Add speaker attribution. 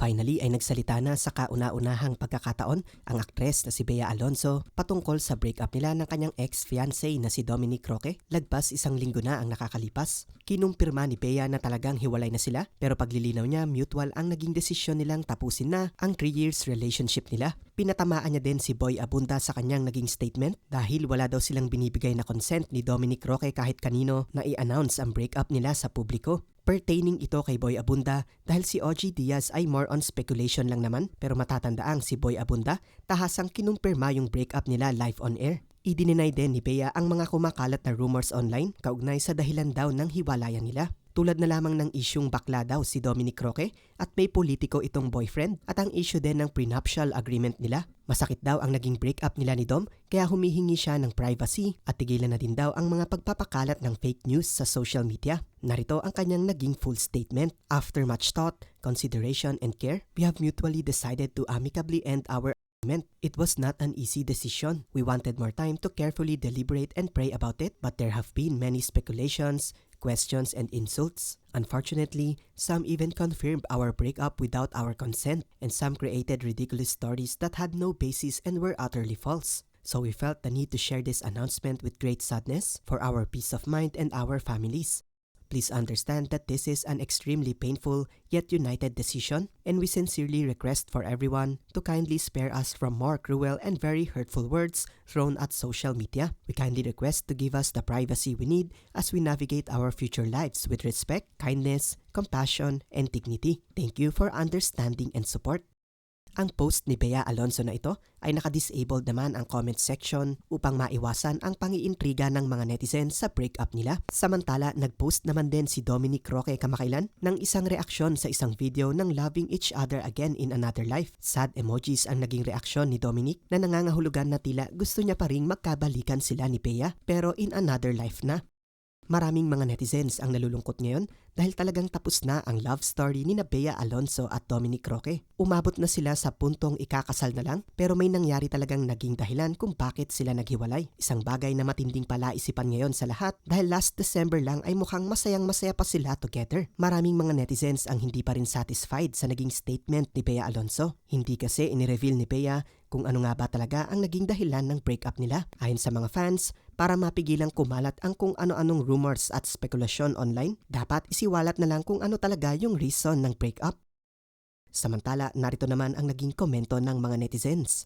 Speaker 1: Finally ay nagsalita na sa kauna-unahang pagkakataon ang aktres na si Bea Alonso patungkol sa breakup nila ng kanyang ex-fiancé na si Dominic Roque. Lagpas isang linggo na ang nakakalipas. Kinumpirma ni Bea na talagang hiwalay na sila pero paglilinaw niya mutual ang naging desisyon nilang tapusin na ang 3 years relationship nila. Pinatamaan niya din si Boy Abunda sa kanyang naging statement dahil wala daw silang binibigay na consent ni Dominic Roque kahit kanino na i-announce ang breakup nila sa publiko. Pertaining ito kay Boy Abunda dahil si OG Diaz ay more on speculation lang naman pero matatandaang si Boy Abunda tahasang kinumpirma yung breakup nila live on air. Idininay din ni Bea ang mga kumakalat na rumors online kaugnay sa dahilan daw ng hiwalayan nila. Tulad na lamang ng isyung bakla daw si Dominic Roque at may politiko itong boyfriend at ang issue din ng prenuptial agreement nila. Masakit daw ang naging breakup nila ni Dom kaya humihingi siya ng privacy at tigilan na din daw ang mga pagpapakalat ng fake news sa social media. Narito ang kanyang naging full statement. After much thought, consideration and care, we have mutually decided to amicably end our. It was not an easy decision. We wanted more time to carefully deliberate and pray about it, but there have been many speculations, questions, and insults. Unfortunately, some even confirmed our breakup without our consent, and some created ridiculous stories that had no basis and were utterly false. So we felt the need to share this announcement with great sadness for our peace of mind and our families. Please understand that this is an extremely painful yet united decision, and we sincerely request for everyone to kindly spare us from more cruel and very hurtful words thrown at social media. We kindly request to give us the privacy we need as we navigate our future lives with respect, kindness, compassion, and dignity. Thank you for understanding and support. Ang post ni Bea Alonso na ito ay nakadisabled naman ang comment section upang maiwasan ang pangiintriga ng mga netizens sa breakup nila. Samantala, nagpost naman din si Dominic Roque kamakailan ng isang reaksyon sa isang video ng loving each other again in another life. Sad emojis ang naging reaksyon ni Dominic na nangangahulugan na tila gusto niya pa ring magkabalikan sila ni Bea pero in another life na. Maraming mga netizens ang nalulungkot ngayon dahil talagang tapos na ang love story ni Bea Alonso at Dominic Roque. Umabot na sila sa puntong ikakasal na lang pero may nangyari talagang naging dahilan kung bakit sila naghiwalay. Isang bagay na matinding palaisipan ngayon sa lahat dahil last December lang ay mukhang masayang masaya pa sila together. Maraming mga netizens ang hindi pa rin satisfied sa naging statement ni Bea Alonso. Hindi kasi inireveal ni Bea kung ano nga ba talaga ang naging dahilan ng breakup nila. Ayon sa mga fans, para mapigilang kumalat ang kung ano-anong rumors at spekulasyon online, dapat isiwalat na lang kung ano talaga yung reason ng breakup. Samantala, narito naman ang naging komento ng mga netizens.